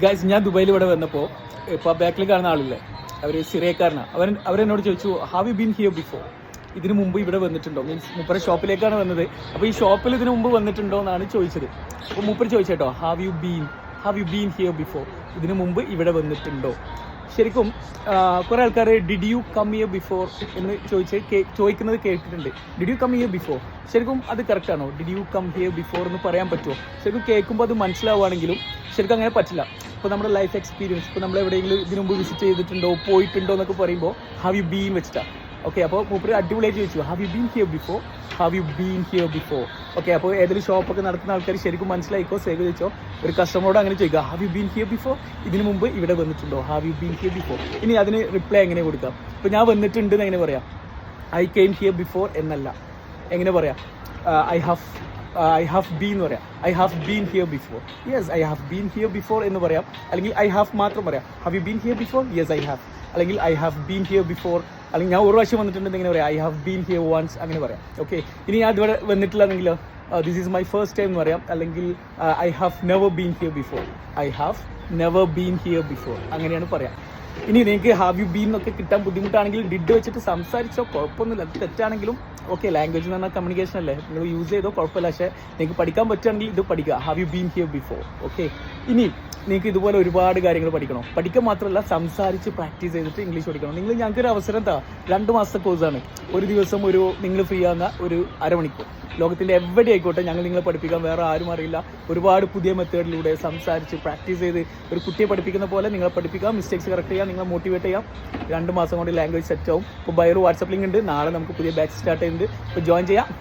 Guys ഞാൻ ദുബായിൽ ഇവിടെ വന്നപ്പോൾ ഇപ്പോൾ ബാക്കിൽ കാണുന്ന ആളില്ലേ? അവർ സിറിയക്കാരനാണ് അവൻ അവരെന്നോട് ചോദിച്ചു have you been here before ഇതിനു മുമ്പ് ഇവിടെ വന്നിട്ടുണ്ടോ? മീൻസ് മുപ്പര ഷോപ്പിലേക്കാണ് വന്നത്. അപ്പോൾ ഈ ഷോപ്പിൽ ഇതിനു മുമ്പ് വന്നിട്ടുണ്ടോ എന്നാണ് ചോദിച്ചത്. അപ്പോൾ മൂപ്പർ ചോദിച്ചേട്ടോ have you been have you been here before ഇതിനു മുമ്പ് ഇവിടെ വന്നിട്ടുണ്ടോ? ശരിക്കും കുറേ ആൾക്കാർ did you come here before എന്ന് ചോദിച്ച് ചോദിക്കുന്നത് കേട്ടിട്ടുണ്ട്. Did you come here before ശരിക്കും അത് കറക്റ്റ് ആണോ? Did you come here before എന്ന് പറയാൻ പറ്റുമോ? ശരിക്കും കേൾക്കുമ്പോൾ അത് മനസ്സിലാവുകയാണെങ്കിലും ശരിക്കും അങ്ങനെ പറ്റില്ല. ഇപ്പോൾ നമ്മുടെ ലൈഫ് എക്സ്പീരിയൻസ് ഇപ്പോൾ നമ്മൾ എവിടെയെങ്കിലും ഇതിനു മുമ്പ് വിസിറ്റ് ചെയ്തിട്ടുണ്ടോ പോയിട്ടുണ്ടോ എന്നൊക്കെ പറയുമ്പോൾ ഹാവ് യു ബീൻ വെച്ചിട്ടാണ് ഓക്കെ അപ്പോൾ മൂപ്പര് അടിപൊളിയായിട്ട് ചോദിച്ചു have you been here before have you been here before okay അപ്പോൾ ഏതൊരു ഷോപ്പൊക്കെ നടത്തുന്ന ആൾക്കാർ ശരിക്കും മനസ്സിലായിക്കോ സേവ് ചോദിച്ചോ? ഒരു കസ്റ്റമറോട് അങ്ങനെ ചോദിക്കുക have you been here before ഇതിനു മുമ്പ് ഇവിടെ വന്നിട്ടുണ്ടോ? Have you been here before ഇനി അതിന് റിപ്ലൈ എങ്ങനെ കൊടുക്കാം ഇപ്പോൾ ഞാൻ വന്നിട്ടുണ്ട് എങ്ങനെ പറയാം? ഐ കെയിം ഹിയർ ബിഫോർ എന്നല്ല. എങ്ങനെ പറയാം? I have I have been എന്ന് പറയാം. I have been here before yes I have been here before എന്ന് പറയാം. അല്ലെങ്കിൽ ഐ ഹാവ് മാത്രം പറയാം. Have you been here before yes I have അല്ലെങ്കിൽ I have been here before അല്ലെങ്കിൽ ഞാൻ ഒരു പ്രാവശ്യം വന്നിട്ടുണ്ടെങ്കിൽ എങ്ങനെ പറയാം. I have been here once അങ്ങനെ പറയാം. ഓക്കെ ഇനി ഞാൻ ഇവിടെ വന്നിട്ടില്ലാന്നെങ്കിലോ this is my first time എന്ന് പറയാം. അല്ലെങ്കിൽ I have never been here before I have never been here before അങ്ങനെയാണ് പറയാം. ഇനി നിങ്ങൾക്ക് ഹാവ് യു ബീൻ എന്നൊക്കെ കിട്ടാൻ ബുദ്ധിമുട്ടാണെങ്കിൽ ഡിഡ് വെച്ചിട്ട് സംസാരിച്ചോ കുഴപ്പമൊന്നുമില്ല. തെറ്റാണെങ്കിലും ഓക്കെ ലാംഗ്വേജ് എന്ന് പറഞ്ഞാൽ കമ്മ്യൂണിക്കേഷൻ അല്ലേ? നിങ്ങൾ യൂസ് ചെയ്തോ കുഴപ്പമില്ല. പക്ഷേ നിങ്ങൾക്ക് പഠിക്കാൻ പറ്റുകയാണെങ്കിൽ ഇത് പഠിക്കുക. Have you been here before okay ഇനി നിങ്ങൾക്ക് ഇതുപോലെ ഒരുപാട് കാര്യങ്ങൾ പഠിക്കണം. പഠിക്കാൻ മാത്രമല്ല സംസാരിച്ച് പ്രാക്ടീസ് ചെയ്തിട്ട് ഇംഗ്ലീഷ് പഠിക്കണം. നിങ്ങൾ ഞങ്ങൾക്ക് ഒരു അവസരം എന്താ രണ്ട് മാസത്തെ കോഴ്സാണ് ഒരു ദിവസം ഒരു നിങ്ങൾ ഫ്രീ ആകുന്ന ഒരു അരമണിക്കൂർ. ലോകത്തിന്റെ എവിടെ ആയിക്കോട്ടെ ഞങ്ങൾ നിങ്ങളെ പഠിപ്പിക്കാൻ വേറെ ആരും അറിയില്ല. ഒരുപാട് പുതിയ മെത്തേഡിലൂടെ സംസാരിച്ച് പ്രാക്ടീസ് ചെയ്ത് ഒരു കുട്ടിയെ പഠിപ്പിക്കുന്ന പോലെ നിങ്ങളെ പഠിപ്പിക്കാം. മിസ്റ്റേക്സ് കറക്റ്റ് ചെയ്യാം. നിങ്ങളെ മോട്ടിവേറ്റ് ചെയ്യാം. രണ്ട് മാസം കൊണ്ട് ലാംഗ്വേജ് സെറ്റ് ആവും. ഇപ്പോൾ ബയർ വാട്സപ്പ് ലിങ്ക് ഉണ്ട്. നാളെ നമുക്ക് പുതിയ ബാച്ച് സ്റ്റാർട്ട് ചെയ്യുന്നുണ്ട്. ഇപ്പോൾ ജോയിൻ ചെയ്യാം.